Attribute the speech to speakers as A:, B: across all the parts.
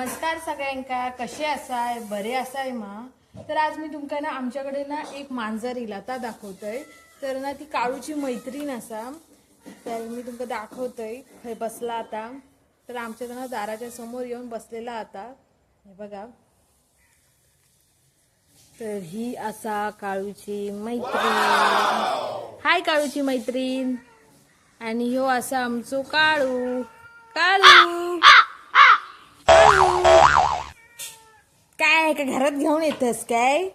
A: नमस्कार सगळ्यांका कसे असाय? बरे असाय मा? तर आज मी तुमका ना आमच्याकडे ना एक मांजर इलाता आता दाखवतोय. तर ना ती काळूची मैत्रीण असा तर मी तुमका दाखवतोय. हे बसला आता. तर आमच्या ना दाराच्या समोर येऊन बसलेला आता. हे बघा. तर ही असा काळूची मैत्रीण. हाय काळूची मैत्रीण. आणि ह्यो असा आमचो काळू. काळू. काय का घरात घेऊन येतेस काय?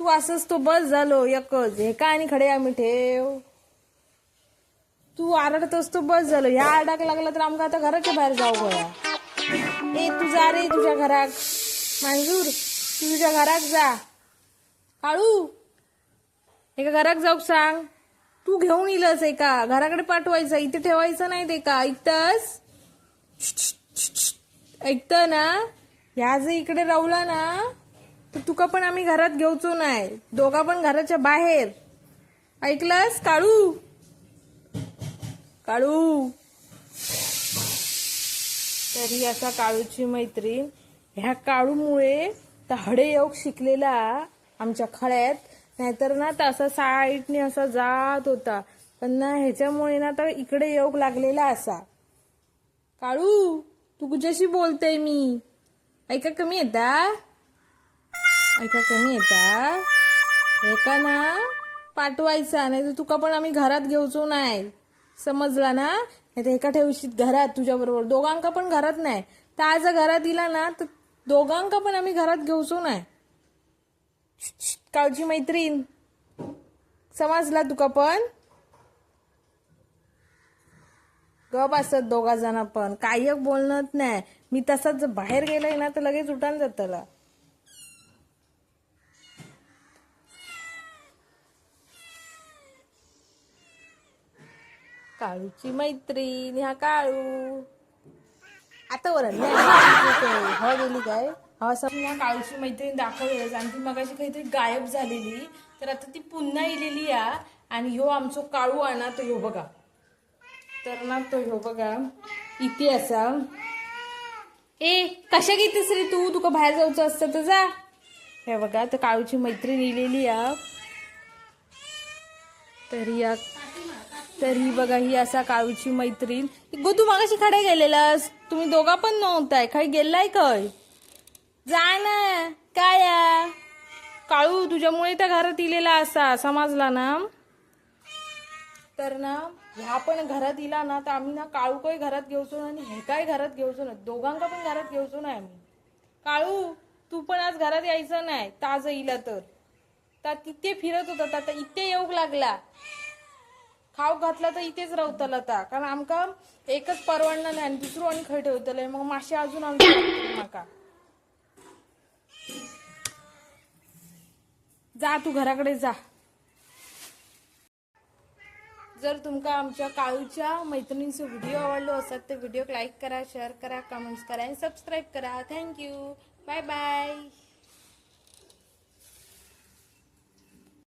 A: तू असंच तो बस झालो एकच. हे का आणि खडे आम्ही ठेव? तू आरडतोस तो बस झालो. ह्या आरडाक लागला तर आमका आता घराच्या बाहेर जाऊ गोया ए तू जा रे तुझ्या घराक. मांजूर तू तुझ्या घराक जा. काळू एका घराक जाऊ सांग. तू घेऊन येलस एका. घराकडे पाठवायचं इथे ठेवायचं नाही ते का ऐकतस? ऐकत ना ह्या जर इकडे रवला ना तर तुका पण आम्ही घरात घेऊचो नाही. दोघा पण घराच्या बाहेर. ऐकलंस? काळू? काळू? तरी असा काळूची मैत्रीण ह्या काळूमुळे तर हडे योग शिकलेला आमच्या खळ्यात. नाहीतर ना तर असा साईडने असा जात होता. पण ना ह्याच्यामुळे ना तर इकडे योग लागलेला असा. काळू तू तुझ्याशी बोलते मी? ऐका कमी येता ऐका कमी येता हे का ना? पाठवायचा नाही तर तुका पण आम्ही घरात घेऊचो नाही. समजला ना? नाही तर एका ठेवशीत घरात तुझ्याबरोबर. दोघांका पण घरात नाही. तर आज घरात दिला ना तर दोघांका पण आम्ही घरात घेऊचो नाही. काळजी मैत्रीण. समजला तुका पण? गप असत दोघा जण पण. काही बोलणत नाही. मी तसाच बाहेर गेलाय ना तर लगेच उठान जातला काळूची मैत्रीण ह्या काळू. आता वर हो गेली काय? हा समजा काळूची मैत्रीण दाखवली आणि ती मगाशी काहीतरी गायब झालेली. तर आता ती पुन्हा येलेली आ आणि ह्यो आमचो काळू आणा तो ह्यो बघा. तर ना तो ह्यो बघा. इथे असा. ए कशा घेतेस रे तू? तुका बाहेर जायचं असतं तर जा. हे बघा तर काळूची मैत्रीण इलेली आ तर या तर ही बघा ही असा काळूची मैत्रीण. गो तू मागाशी खडे गेलेलास. तुम्ही दोघा पण नव्हताय. खाय गेलाय काय? जा ना. काय काळू तुझ्यामुळे त्या घरात इलेला असा समजला ना? तर ना ह्या पण घरात इला ना तर आम्ही ना काळूकय घरात घरात घेऊचो आणि हे काय घरात घेऊचो ना दोघांका पण घरात घेऊचो नाही आम्ही. काळू तू पण आज घरात यायचं नाही ताज इला तर. ता तिथे फिरत होता आता इथे येऊक लागला. खाऊ घातला तर इथेच रावतला आता कारण आमका एकच परवडणार नाही आणि दुसरं आणि खय ठेवतलंय. मग मासे अजून आमच्या माका. जा तू घराकडे जा. जर तुमका आमच्या काळूच्या मैत्रिणींचे व्हिडिओ आवडलो असत तर व्हिडिओ लाईक करा शेअर करा कमेंट्स करा आणि सबस्क्राईब करा. Thank you bye bye